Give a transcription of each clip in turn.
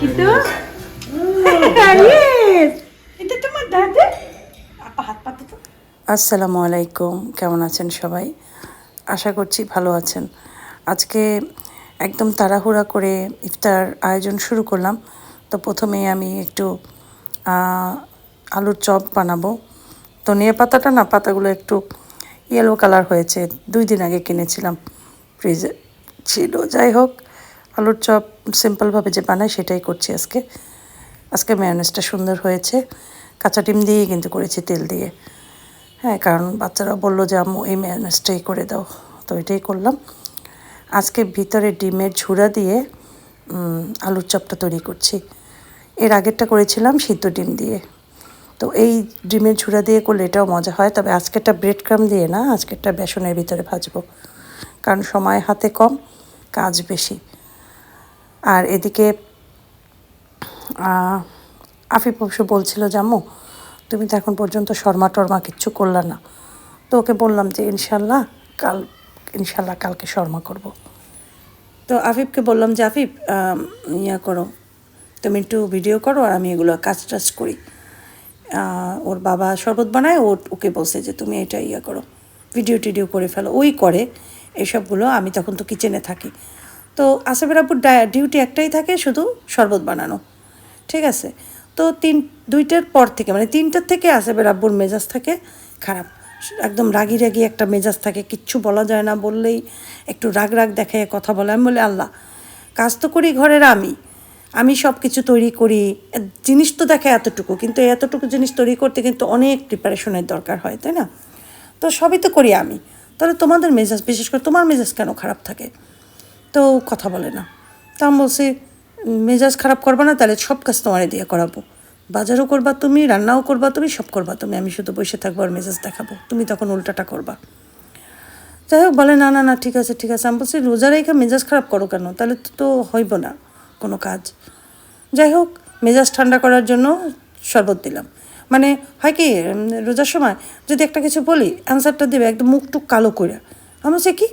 দেখি তো Yes! এটা তোমার দাদা? আপা হাত পাতো তো। আসসালামু আলাইকুম। কেমন আছেন সবাই? আশা করছি ভালো আছেন। আজকে একদম তাড়াহুড়া করে ইফতার আয়োজন শুরু করলাম। তো প্রথমেই আমি একটু আলুর চপ বানাবো। তো নিয়ে পাতাটা না পাতাগুলো একটু ইয়েলো কালার হয়েছে। দুই দিন আগে কিনেছিলাম। ফ্রিজে ছিল। যাই হোক আলুর চপ সিম্পলভাবে যে বানাই সেটাই করছি আজকে। আজকে ম্যায়োনেজটা সুন্দর হয়েছে। কাঁচা ডিম দিয়েই কিন্তু করেছি তেল দিয়ে। হ্যাঁ কারণ বাচ্চারা বলল যে, আম্মু, এই ম্যায়োনেজটাই করে দাও। তো এটাই করলাম। আজকে ভিতরে ডিমের ঝুড়া দিয়ে আলুর চপটা তৈরি করছি। এর আগেরটা করেছিলাম সিদ্ধ ডিম দিয়ে। তো এই ডিমের ঝুড়া দিয়ে করলে এটাও মজা হয়। তবে আজকেরটা ব্রেড ক্রাম দিয়ে না, আজকেরটা বেসনের ভিতরে ভাজবো। কারণ সময় হাতে কম, কাজ বেশি। আর এদিকে আফিফ অবশ্য বলছিল জামু তুমি তো এখন পর্যন্ত শর্মা টর্মা কিচ্ছু করলা না। তো ওকে বললাম যে ইনশাল্লাহ কাল ইনশাল্লাহ কালকে শর্মা করব। তো আফিফকে বললাম যে, আফিফ ইয়া করো, তুমি একটু ভিডিও করো আর আমি এগুলো কাজ টাজ করি। ওর বাবা শরবত বানায়, ও ওকে বলছে যে, তুমি এটা ইয়া করো, ভিডিও টিডিও করে ফেলো। ওই করে, এসবগুলো আমি তখন তো কিচেনে থাকি। তো আসিফের আব্বুর ডিউটি একটাই থাকে শুধু শরবত বানানো। ঠিক আছে? তো তিন, দুইটার পর থেকে মানে তিনটার থেকে আসিফের আব্বুর মেজাজ থাকে খারাপ। একদম রাগি রাগি একটা মেজাজ থাকে, কিচ্ছু বলা যায় না বললেই একটু রাগ রাগ দেখায়, কথা বলে। আমি বলি, আল্লাহ, কাজ তো করি ঘরের আমি। আমি সব কিছু তৈরি করি জিনিস তো দেখে এতটুকু, কিন্তু এতটুকু জিনিস তৈরি করতে কিন্তু অনেক প্রিপারেশনের দরকার হয়, তাই না? তো সবই তো করি আমি। তাহলে তোমাদের মেজাজ, বিশেষ করে তোমার মেজাজ কেন খারাপ থাকে? তো কথা বলে না। তা আমি বলছি, মেজাজ খারাপ করবা না, তাহলে সব কাজ তোমারে দিয়ে করাবো। বাজারও করবা তুমি, রান্নাও করবা তুমি, সব করবা তুমি। আমি শুধু বসে থাকব আর মেজাজ দেখাবো। তুমি তখন উল্টাটা করবা। যাই হোক, বলে, না না না, ঠিক আছে ঠিক আছে। আমি বলছি, রোজা রেখে মেজাজ খারাপ করো কেন? তাহলে তো- হইব না কোনো কাজ। যাই হোক, মেজাজ ঠান্ডা করার জন্য শরবত দিলাম। মানে হয় কি রোজার সময় যদি একটা কিছু বলি অ্যান্সারটা দেবে একদম মুখ টুক কালো করে আমি বলছি, কি?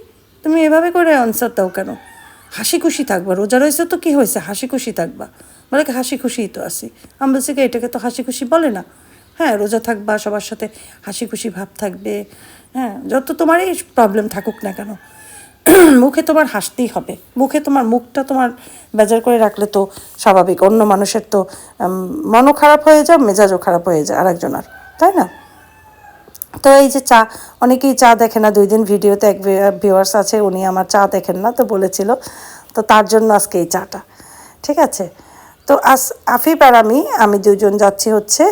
তুমি এভাবে করে অ্যান্সার দাও কেন? হাসি খুশি থাকবা, রোজা রয়েছে তো কী হয়েছে? হাসি খুশি থাকবা। বলে কি হাসি খুশিই তো আছি। আমি বলছি কি, এটাকে তো হাসি খুশি বলে না। হ্যাঁ রোজা থাকবা, সবার সাথে হাসি খুশি ভাব থাকবে। হ্যাঁ যত তোমারই প্রবলেম থাকুক না কেন। মুখে তোমার হাসতেই হবে। মুখে তোমার মুখটা তোমার বেজার করে রাখলে তো স্বাভাবিক। অন্য মানুষের তো মনও খারাপ হয়ে যায় মেজাজও খারাপ হয়ে যায় আরেকজনের। তাই না? তো এই যে চা, অনেকেই চা দেখে না, দুই দিন ভিডিওতে এক ভিউয়ার্স আছে, উনি আমার চা দেখেন না, তো বলেছিল। তো তার জন্য আজকে এই চাটা, ঠিক আছে? তো আস, আফিফ আর আমি আমি দুজন যাচ্ছি হচ্ছে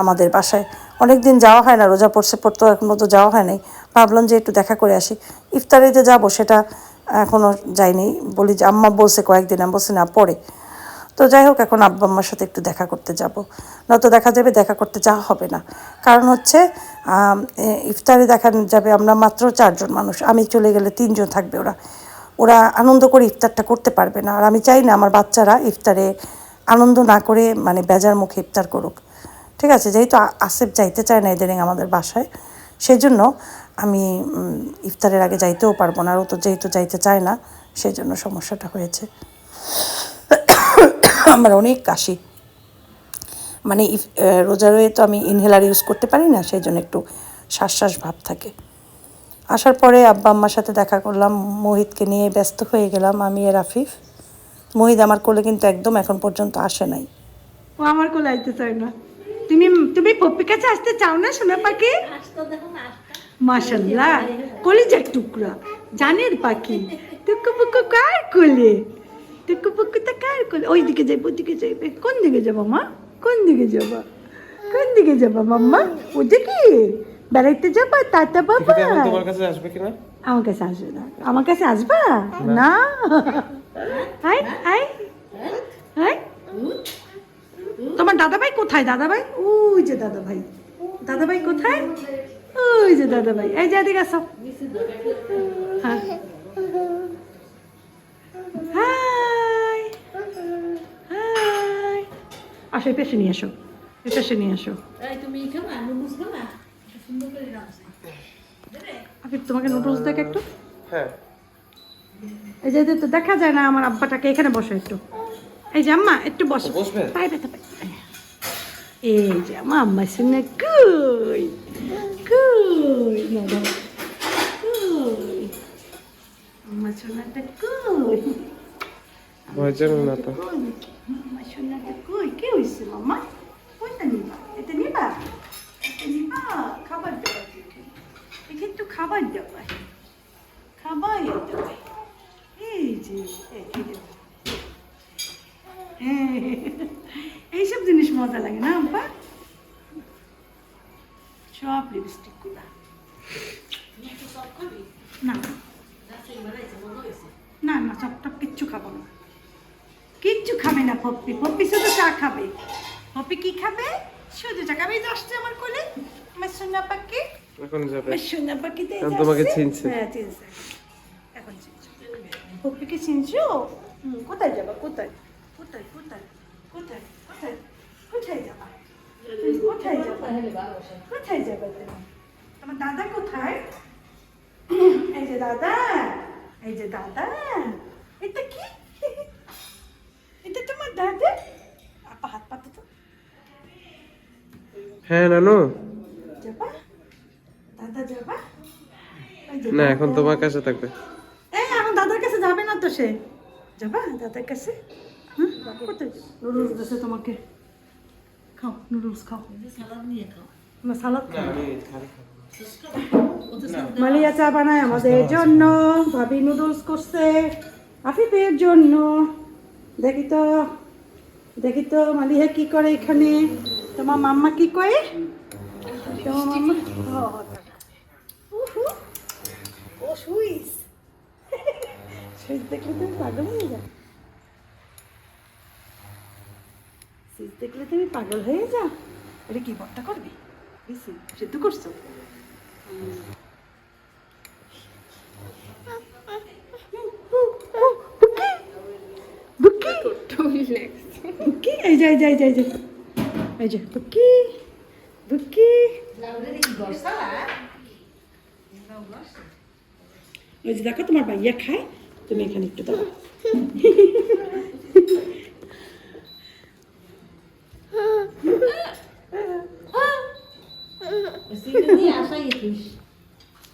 আমাদের বাসায়। অনেক দিন যাওয়া হয় না, রোজা পড়ছে পড়তো এখনও তো যাওয়া হয় নাই। ভাবলাম যে একটু দেখা করে আসি। ইফতারে যে যাব, সেটা এখনও যাইনি। বলি যে আম্মা বলছে কয়েকদিন, আমি বলছি, না, পরে। তো যাই হোক, এখন আব্বা আম্মার সাথে একটু দেখা করতে যাব। নয়তো দেখা যাবে, দেখা করতে যাওয়া হবে না। কারণ হচ্ছে ইফতারে দেখা যাবে আমরা মাত্র চারজন মানুষ। আমি চলে গেলে তিনজন থাকবে ওরা। ওরা আনন্দ করে ইফতারটা করতে পারবে না। আর আমি চাই না আমার বাচ্চারা ইফতারে আনন্দ না করে মানে বেজার মুখে ইফতার করুক। ঠিক আছে, যেহেতু আসেফ যাইতে চায় না এদিন আমাদের বাসায় সেই জন্য আমি ইফতারের আগে যাইতেও পারব না। আর ও তো যেহেতু যাইতে চায় না সেই জন্য সমস্যাটা হয়েছে। আমার অনেক কাশি। মানে ইফ রোজা রয়ে তো আমি ইনহেলার ইউজ করতে পারি না সেই জন্য একটু শ্বাস ভাব থাকে। আসার পরে আব্বা আম্মার সাথে দেখা করলাম মোহিতকে নিয়ে ব্যস্ত হয়ে গেলাম আমি আর আফিফ মোহিত আমার কোলে কিন্তু একদম এখন পর্যন্ত আসে নাই। ও আমার কোলে আসতে চায় না। তুমি তুমি পপ্পির কাছে আসতে চাও না সোনা পাখি? মাশাল্লাহ কলিজার টুকরা জানের পাখি। টুকু পুকু কার কোলে? টুকু পুকু তা কার কোলে? ওই দিকে যাইবে ওই দিকে যাইবে। কোন দিকে যাব মা? কোন দিকে যাবা? কোন দিকে যাবা মাম্মা? ওদিকে বেড়াইতে যাবা তাতা বাবা? তোমার কাছে আসবে কিনা? আমার কাছে আসবে না। আমার কাছে আসবা? না। Hi hi. হাই। তোমার দাদাভাই কোথায়? দাদাভাই? ওই যে দাদাভাই। দাদাভাই কোথায়? ওই যে দাদাভাই। এই যে এদিকে আসো। হ্যাঁ। আসো এই পেশে নিয়ে আসো এই পেশে নিয়ে আসো আপনি তোমাকে নুডলস দেখ একটু। হ্যাঁ। এই যে তো দেখা যায় না আমার আব্বাটাকে এখানে বসো একটু। এই যে আম্মা একটু বসো। বসবে? পায়ে ব্যথা পাই এই যে আম্মা আম্মা শুনে কই কই না না কই আম্মা সোনাটা কই ভয় না তো। কই কে হইছে মামা কোনটা নিবা এটা নিবা এটা নিবা খাবার দেবা একে একে একটু খাবার দেবা খাবার দেবা এই যে এইসব জিনিস মজা লাগে না আব্বা সব লিপস্টিকগুলা না না না সব টপ কিচ্ছু খাব না কিচ্ছু খাবে না পপ্পি। পপ্পি শুধু চা খাবে। পপ্পি কি খাবে? শুধু চা খাবে। আসছে আমার কোলে। আমার সোনা পাখি এখন যাবে। আমার সোনা এখন তোমাকে। চিনছে। হ্যাঁ চিনছে। এখন চিনছে। পপ্পিকে চিনছো? কোথায় যাবা? কোথায়? কোথায়? কোথায়? কোথায়? কোথায়? কোথায় যাবা? কোথায় যাবা? কোথায় যাবা তুমি? তোমার দাদা কোথায়? এই যে দাদা। এই যে দাদা। এটা কি? এটা তোমার দাদা আপা হাত পাতো তো। হ্যাঁ নানু। যাবা? দাদা যাবা? না এখন তোমার কাছে থাকবে। এই এখন দাদার কাছে যাবে না তো সে। যাবা দাদার কাছে? হুম? নুডলস দিছে তোমাকে। খাও নুডলস খাও। না সালাদ খাও। মালিয়া চা বানায় আমাদের জন্য। ভাবি নুডলস করছে। আফিফের জন্য। দেখি তো দেখি তো মালিয়া কি করে এখানে? তোমার মাম্মা কি করে? তোমার মাম্মা ও, সুইস। সুইস দেখলে তুমি পাগল হয়ে যাও। সুইস দেখলে তুমি পাগল হয়ে যাও। এটা কি বট্টা করবি? সিদ্ধ করছ বুকি বুকি এই যে এই যে এই যে এই যে এই যে বুকি বুকি ওই যে দেখো তোমার ভাইয়া খায় তুমি এখানে একটু দাও।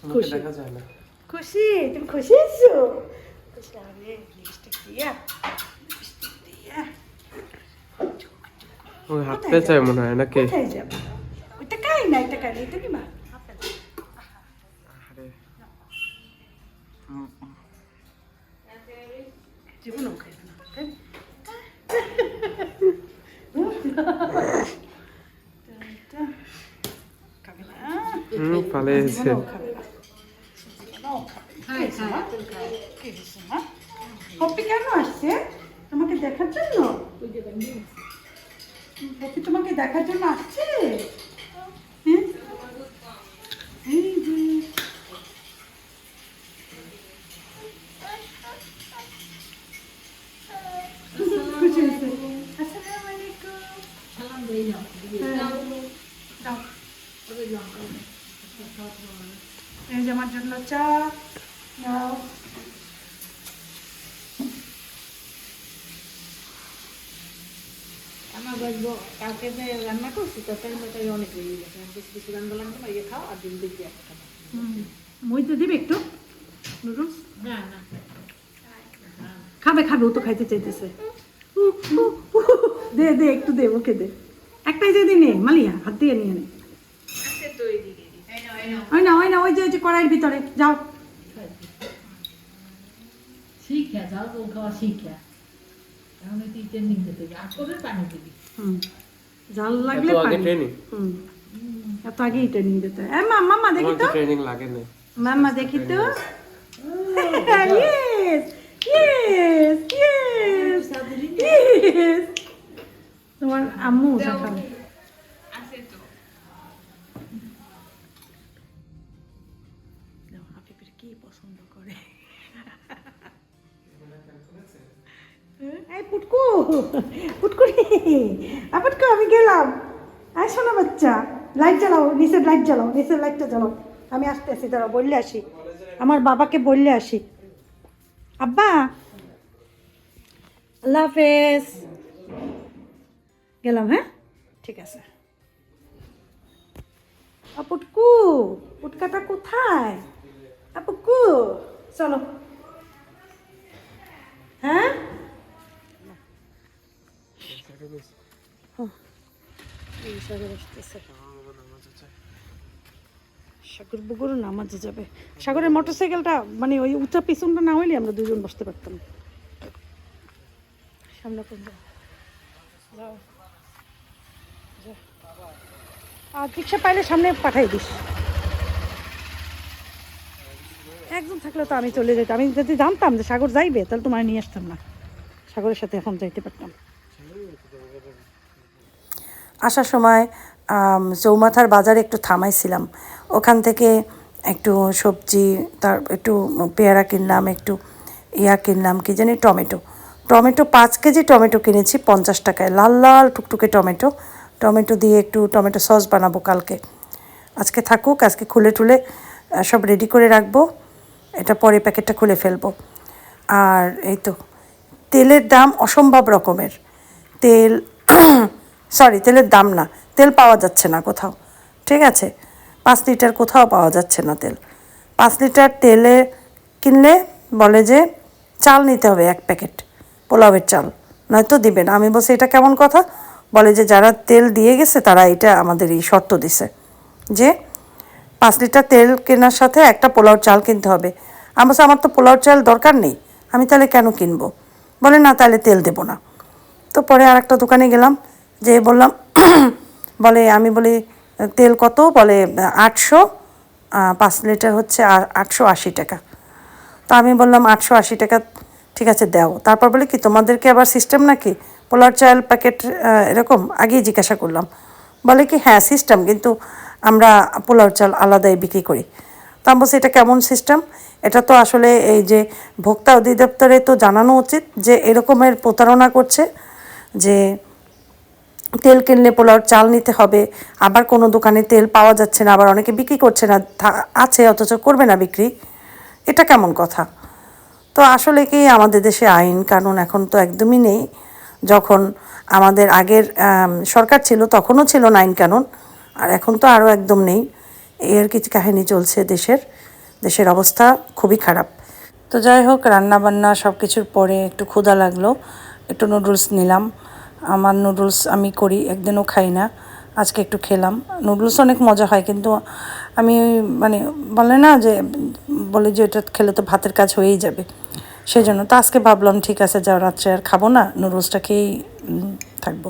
আমাকে দেখা যায় না। খুশি? তুমি খুশি আরে লিপস্টিক দিয়া লিপস্টিক দিয়া ওই হাত পেঁচায় মনে হয় নাকি কোথায় যাবে ওইটা খাই না এটা খাই না এটা নিবা আরে জীবনও খাইবে না হুম। কি মা? কি মা? কেন আসছে তোমাকে দেখার জন্য পপি তোমাকে দেখার জন্য আসছে হ্যাঁ? এই যে। দাও। আমার জন্য চা নাও বলব কালকে যে রান্না করছি তরকারি তরকারি অনেক হয়ে গেছে। আমি বেশি বেশি রান্না লাগবে না ইয়ে খাও আর ডিম দিয়ে দিয়ে খাব মই তো দিবে একটু? নুডলস? না না। খাবে খাবে ও তো খাইতে চাইতেছে। দে দে একটু দে ওকে দে। একটাই যদি নে মালিয়া হাত দিয়ে নিয়ে নে। ওই না ওই না ওই যে ওই যে কড়াইয়ের ভিতরে যাও। শিখা যাও তো খাওয়া শিখা। এখন তুই ট্রেনিং দিতে যা আর পানি দিবি। জাল লাগলে পানি। ট্রেনিং এত আগেই ট্রেনিং দিতে এ মা দেখি তো। ট্রেনিং লাগে না। মাম্মা দেখি তো। ইয়েস ইয়েস ইয়েস ইয়েস তোমার আম্মু পুটকু পুটকু রে আ, পুটকু আমি গেলাম। আয় শোনো বাচ্চা লাইট জ্বালাও নিচের লাইট জ্বালাও নিচের লাইটটা জ্বালাও। আমি আসতে আসি দাঁড়াও বললে আসি। আমার বাবাকে বললে আসি। আব্বা আল্লাহ হাফেজ। গেলাম হ্যাঁ? ঠিক আছে। আপুটকু পুটকাটা কোথায়? আপুকু চলো। হ্যাঁ? সাগর আসতেছে নামাজে যাবে। সাগরের মোটরসাইকেলটা মানে ওই উঁচা পিছনটা না হইলে আমরা দুজন বসতে পারতাম। সামনে যাও। আর রিক্সা পাইলে সামনে পাঠাই দিস। একজন থাকলে তো আমি চলে যেতাম। আমি যদি জানতাম যে সাগর যাইবে, তাহলে তোমার নিয়ে আসতাম না। সাগরের সাথে এখন যাইতে পারতাম। আসার সময় চৌমাথার বাজারে একটু থামাইছিলাম। ওখান থেকে একটু সবজি, তার একটু পেয়ারা কিনলাম, একটু ইয়া কিনলাম, কি জানি টমেটো। টমেটো, পাঁচ কেজি টমেটো কিনেছি পঞ্চাশ টাকায়। লাল লাল টুকটুকে টমেটো। টমেটো দিয়ে একটু টমেটো সস বানাবো কালকে। আজকে থাকুক, আজকে খুলে টুলে সব রেডি করে রাখব। এটা পরে প্যাকেটটা খুলে ফেলব। আর এই তো, তেলের দাম অসম্ভব রকমের। তেল সরি তেলের দাম না। তেল পাওয়া যাচ্ছে না কোথাও। ঠিক আছে? পাঁচ লিটার কোথাও পাওয়া যাচ্ছে না তেল। পাঁচ লিটার তেলে কিনলে বলে যে, চাল নিতে হবে এক প্যাকেট, পোলাওয়ের চাল। নয়তো দিবে না আমি বলছি, এটা কেমন কথা? বলে যে, যারা তেল দিয়ে গেছে, তারা এটা আমাদের এই শর্ত দিছে যে, পাঁচ লিটার তেল কেনার সাথে একটা পোলাওর চাল কিনতে হবে। আমি বলছি, আমার তো পোলাওর চাল দরকার নেই। আমি তাহলে কেন কিনবো? বলে, না, তাহলে তেল দেবো না। তো পরে আর একটা দোকানে গেলাম। যে বললাম, বলে, আমি বলি, তেল কত? বলে, আটশো। পাঁচ লিটার হচ্ছে আটশো আশি টাকা। তো আমি বললাম, আটশো আশি টাকা, ঠিক আছে, দাও। তারপর বলে কি, তোমাদেরকে আবার সিস্টেম নাকি? পোলার চাল প্যাকেট এরকম, আগেই জিজ্ঞাসা করলাম। বলে কি হ্যাঁ সিস্টেম কিন্তু আমরা পোলার চাল আলাদাই বিক্রি করি। তো আমি বলছি, এটা কেমন সিস্টেম এটা তো আসলে এই যে ভোক্তা অধিদপ্তরে তো জানানো উচিত যে এরকমের প্রতারণা করছে, যে তেল কিনলে পোলাওর চাল নিতে হবে। আবার কোনো দোকানে তেল পাওয়া যাচ্ছে না, আবার অনেকে বিক্রি করছে না আছে, অথচ করবে না বিক্রি। এটা কেমন কথা? তো আসলে কি আমাদের দেশে আইন কানুন এখন তো একদমই নেই। যখন আমাদের আগের সরকার ছিল, তখনও ছিল না আইন কানুন, আর এখন তো আরও একদম নেই। এর কিছু কাহিনী চলছে দেশের দেশের অবস্থা খুবই খারাপ। তো যাই হোক রান্না বান্না সব কিছুর পরে একটু ক্ষুধা লাগল, একটু নুডলস নিলাম। আমার নুডলস আমি করি, একদিনও খাই না, আজকে একটু খেলাম। নুডলস অনেক মজা হয়, কিন্তু আমি মানে বলে না যে, বলে যে এটা খেলে তো ভাতের কাজ হয়েই যাবে। সেই জন্য তো আজকে ভাবলাম, ঠিক আছে যা রাত্রে আর খাব না নুডলসটা খেয়েই থাকব।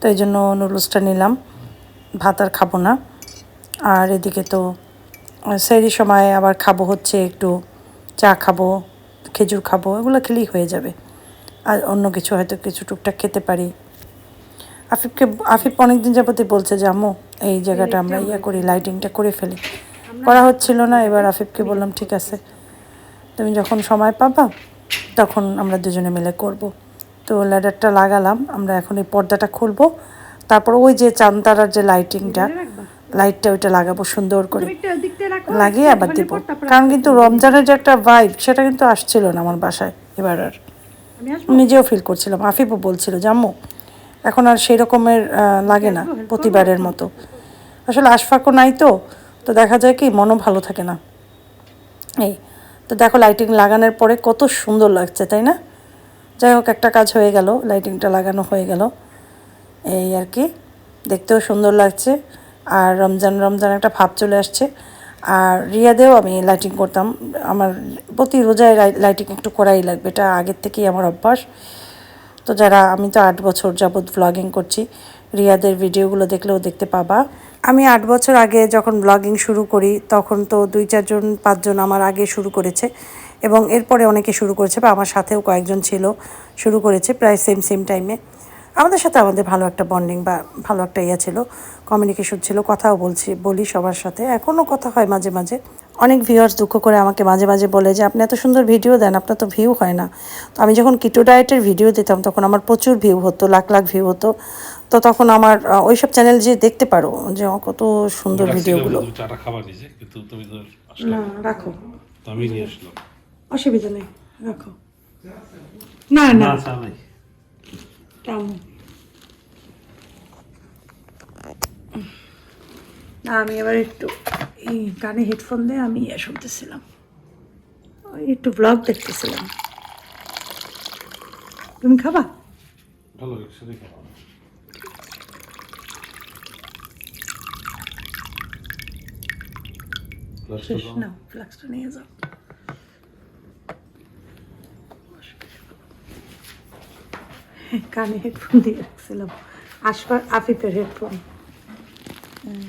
তো এই জন্য নুডলসটা নিলাম, ভাত আর খাব না। আর এদিকে তো, সেই সময় আবার খাব হচ্ছে একটু, চা খাব, খেজুর খাব, এগুলো খেলেই হয়ে যাবে। আর অন্য কিছু হয়তো কিছু টুকটাক খেতে পারি। আফিফকে আফিফ অনেকদিন যাবতই বলছে যে আম্মু এই জায়গাটা আমরা ইয়া করি লাইটিংটা করে ফেলি। করা হচ্ছিল না এবার আফিফকে বললাম ঠিক আছে তুমি যখন সময় পাবা তখন আমরা দুজনে মিলে করব। তো ল্যাডারটা লাগালাম আমরা এখন এই পর্দাটা খুলবো। তারপর ওই যে চান্তারার যে লাইটিংটা লাইটটা ওইটা লাগাবো সুন্দর করে। লাগিয়ে আবার দিব। কারণ কিন্তু রমজানের যে একটা ভাইব সেটা কিন্তু আসছিল না আমার বাসায় এবার আর। নিজেও ফিল করছিলাম। আফিফও বলছিল জাম্মু এখন আর সেই রকমের লাগে না প্রতিবারের মতো। আসলে আশফাকও নাই তো তো দেখা যায় কি মনও ভালো থাকে না। এই তো দেখো লাইটিং লাগানোর পরে কত সুন্দর লাগছে তাই না? যাই হোক একটা কাজ হয়ে গেল লাইটিংটা লাগানো হয়ে গেল। এই আর কি দেখতেও সুন্দর লাগছে। আর রমজান রমজান একটা ভাব চলে আসছে। আর রিয়াদেও আমি লাইটিং করতাম। আমার প্রতি রোজায় লাইটিং একটু করাই লাগবে, এটা আগের থেকেই আমার অভ্যাস। তো যারা, আমি তো আট বছর যাবৎ ব্লগিং করছি, রিয়াদের ভিডিওগুলো দেখলেও দেখতে পাবা। আমি আট বছর আগে যখন ব্লগিং শুরু করি, তখন তো দুই চারজন, পাঁচজন আমার আগে শুরু করেছে এবং এরপরে অনেকে শুরু করেছে বা আমার সাথেও কয়েকজন ছিল, শুরু করেছে প্রায় সেম সেম টাইমে আমাদের সাথে আমাদের ভালো একটা বন্ডিং বা ভালো একটা ইয়ে ছিল কমিউনিকেশন ছিল কথাও বলছি বলি সবার সাথে। এখনও কথা হয় মাঝে মাঝে। অনেক ভিউয়ার্স দুঃখ করে আমাকে মাঝে মাঝে বলে যে আপনি এত সুন্দর ভিডিও দেন আপনার তো ভিউ হয় না। তো আমি যখন কিটো ডায়েটের ভিডিও দিতাম তখন আমার প্রচুর ভিউ হতো লাখ লাখ ভিউ হতো। তো তখন আমার আহ, ওইসব চ্যানেল যে দেখতে পারো যে কত সুন্দর ভিডিওগুলো তুমি চাটা খাবার নিজে কিন্তু তুমি তো আসলে না রাখো। অসুবিধা নেই রাখো। না না। কেমন না আমি এবার একটু এই কানে হেডফোন দিয়ে আমি ইয়ে শুনতেছিলাম। ওই একটু ব্লগ দেখতেছিলাম। তুমি খাবা? ভালো একসাথে না ফ্লাক্সটা নিয়ে যাও। কানে হেডফোন দিয়ে রাখছিলাম। আশফার আফিফের হেডফোন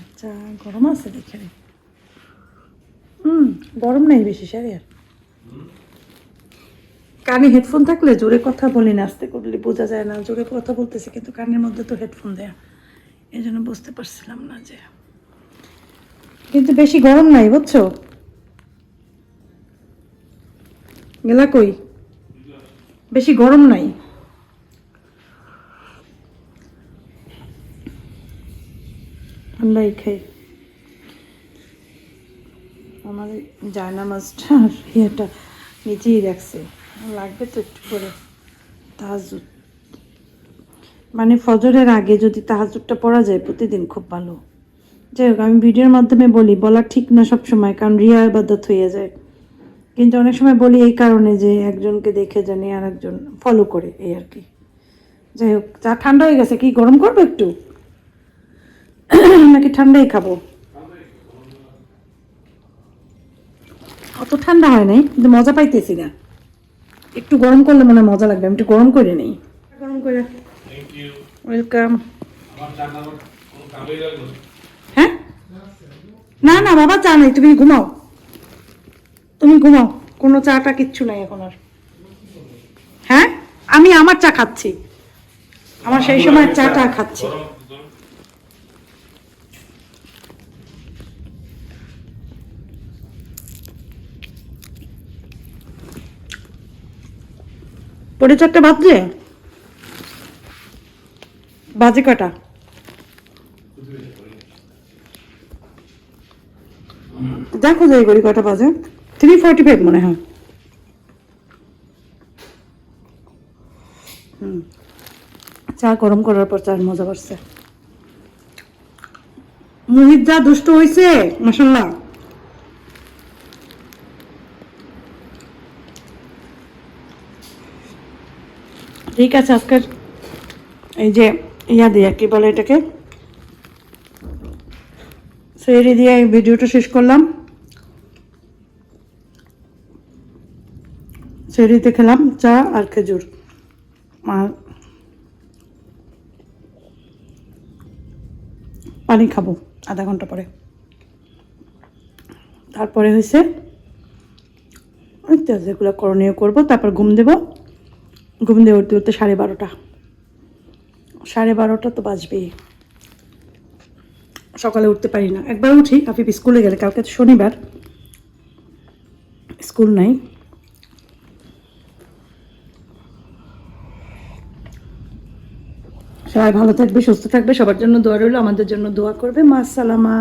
আচ্ছা গরম আছে দেখে। হুম গরম নাই বেশি সারি আর কানে হেডফোন থাকলে জোরে কথা বলি না আস্তে করলে বোঝা যায় না। জোরে কথা বলতেছে কিন্তু কানের মধ্যে তো হেডফোন দেয়া। এই জন্য বুঝতে পারছিলাম না যে। কিন্তু বেশি গরম নাই বুঝছ? গেলা কই? বেশি গরম নাই। ঠান্ডাই খাই। আমার জায়নামাজটা আর ইয়েটা নিচেই রাখছে লাগবে তো একটু করে। তাহাজুদ মানে ফজরের আগে যদি তাহাজুদটা পড়া যায় প্রতিদিন খুব ভালো। যাই হোক, আমি ভিডিওর মাধ্যমে বলি, বলা ঠিক না সব সময় কারণ রিয়া আবাদত হয়ে যায়। কিন্তু অনেক সময় বলি এই কারণে যে একজনকে দেখে জানি আর একজন ফলো করে, এই আর কি। যাই হোক চা ঠান্ডা হয়ে গেছে, কি গরম করব একটু? নাকি ঠান্ডাই খাব? অত ঠান্ডা হয় নাই কিন্তু মজা পাইতেছি না। একটু গরম করলে মনে মজা লাগবে আমি একটু গরম করে নেই। গরম করে। ওয়েলকাম হ্যাঁ? না না বাবা চা নেই তুমি ঘুমাও। তুমি ঘুমাও কোনো চাটা কিচ্ছু নাই এখন আর। হ্যাঁ? আমি আমার চা খাচ্ছি। আমার সেই সময় চাটা খাচ্ছি। পড়ে চারটা বাজছে বাজে কটা? দেখো যাই করি, কটা বাজে? থ্রি ফর্টি ফাইভ মনে হয়। চা গরম করার পর চার মজা করছে মুহিত যা দুষ্ট হয়েছে মাসাল্লাহ ঠিক আছে, আজকের এই যে ইয়া দিয়ে, কি বলে এটাকে? সেরি দিয়ে এই ভিডিওটা শেষ করলাম। সেরিতে খেলাম চা আর খেজুর। আর পানি খাব আধা ঘণ্টা পরে। তারপরে হয়েছে যেগুলো করণীয় করব, তারপর ঘুম দেবো। ঘুম দিয়ে উঠতে উঠতে সাড়ে বারোটা। সাড়ে বারোটা তো বাজবেই সকালে উঠতে পারি না। একবার উঠি, আফিফ স্কুলে গেলে, কালকে তো শনিবার। স্কুল নাই। সবাই ভালো থাকবে, সুস্থ থাকবে, সবার জন্য দোয়া রইল, আমাদের জন্য দোয়া করবে। মা, সালামা।